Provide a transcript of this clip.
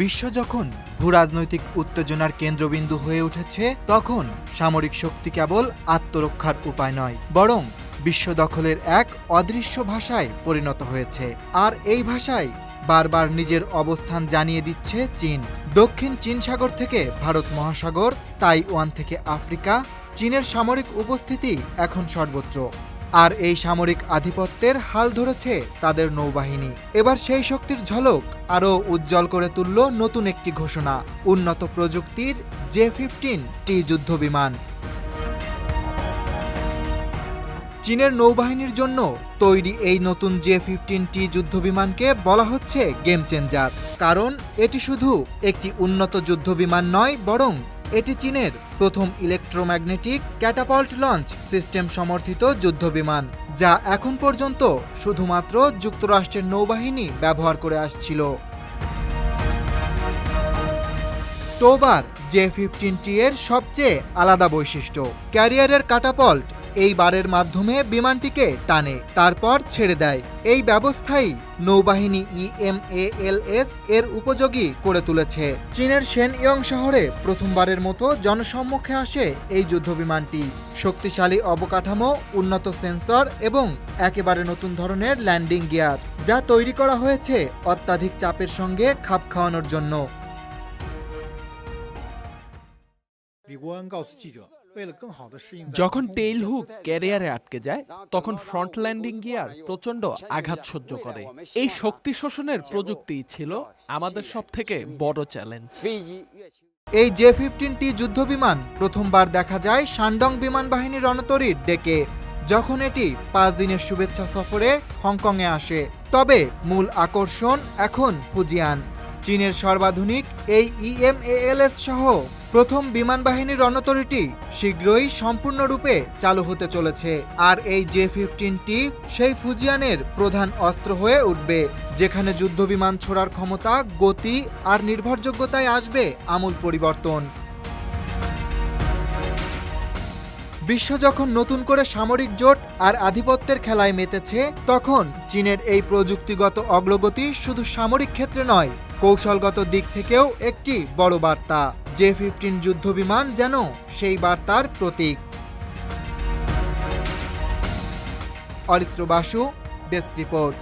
বিশ্ব যখন ভূরাজনৈতিক উত্তেজনার কেন্দ্রবিন্দু হয়ে উঠেছে, তখন সামরিক শক্তি কেবল আত্মরক্ষার উপায় নয়, বরং বিশ্ব দখলের এক অদৃশ্য ভাষায় পরিণত হয়েছে। আর এই ভাষায় বারবার নিজের অবস্থান জানিয়ে দিচ্ছে চীন। দক্ষিণ চীন সাগর থেকে ভারত মহাসাগর, তাইওয়ান থেকে আফ্রিকা, চীনের সামরিক উপস্থিতি এখন সর্বত্র আর এই সামরিক আধিপত্যের হাল ধরেছে তাদের নৌবাহিনী। এবার সেই শক্তির ঝলক আরও উজ্জ্বল করে তুলল নতুন একটি ঘোষণা, উন্নত প্রযুক্তির জে ফিফটিন টি যুদ্ধবিমান চীনের নৌবাহিনীর জন্য তৈরি এই নতুন জে ফিফটিন টি যুদ্ধবিমানকে বলা হচ্ছে গেম চেঞ্জার, কারণ এটি শুধু একটি উন্নত যুদ্ধবিমান নয়, বরং এটি চীনের প্রথম ইলেকট্রোম্যাগনেটিক ক্যাটাপল্ট লঞ্চ সিস্টেম সমর্থিত যুদ্ধবিমান, যা এখন পর্যন্ত শুধুমাত্র যুক্তরাষ্ট্রের নৌবাহিনী ব্যবহার করে আসছিল। টোবার জে ফিফটিন টি এর সবচেয়ে আলাদা বৈশিষ্ট্য, ক্যারিয়ারের কাটাপল্ট এই বারের মাধ্যমে বিমানটিকে টানে, তারপর ছেড়ে দেয়। এই ব্যবস্থাই নৌবাহিনী ইএমএএলএস এর উপযোগী করে তুলেছে চীনের সেনইয়ং শহরে প্রথমবারের মতো জনসম্মুখে আসে এই যুদ্ধবিমানটি শক্তিশালী অবকাঠামো উন্নত সেন্সর এবং একেবারে নতুন ধরনের ল্যান্ডিং গিয়ার যা তৈরি করা হয়েছে অত্যাধিক চাপের সঙ্গে খাপ খাওয়ানোর জন্য 李国恩告诉记者，为了更好地适应在 যখন টেইল হুক ক্যারিয়ারে আটকে যায় তখন ফ্রন্ট ল্যান্ডিং গিয়ার প্রচণ্ড আঘাত সহ্য করে এই শক্তি শোষণের প্রযুক্তি ছিল আমাদের সব থেকে বড় চ্যালেঞ্জ এই জে ফিফটিনটি যুদ্ধ বিমান প্রথমবার দেখা যায় শানডং বিমান বাহিনীর রণতরীর ডেকে যখন এটি পাঁচ দিনের শুভেচ্ছা সফরে হংকংয়ে আসে তবে মূল আকর্ষণ এখন ফুজিয়ান চীনের সর্বাধুনিক এই ইএমএএলএস সহ প্রথম বিমান বাহিনীর রণতরীটি শীঘ্রই সম্পূর্ণরূপে চালু হতে চলেছে। আর এই জে ফিফটিন টি সেই ফুজিয়ানের প্রধান অস্ত্র হয়ে উঠবে, যেখানে যুদ্ধবিমান ছোড়ার ক্ষমতা, গতি আর নির্ভরযোগ্যতায় আসবে আমূল পরিবর্তন। বিশ্ব যখন নতুন করে সামরিক জোট আর আধিপত্যের খেলায় মেতেছে, তখন চীনের এই প্রযুক্তিগত অগ্রগতি শুধু সামরিক ক্ষেত্রে নয় কৌশলগত দিক থেকেও একটি বড় বার্তা। জে ফিফটিন যুদ্ধবিমান যেন সেই বার্তার প্রতীক। Aritra Basu, desk report.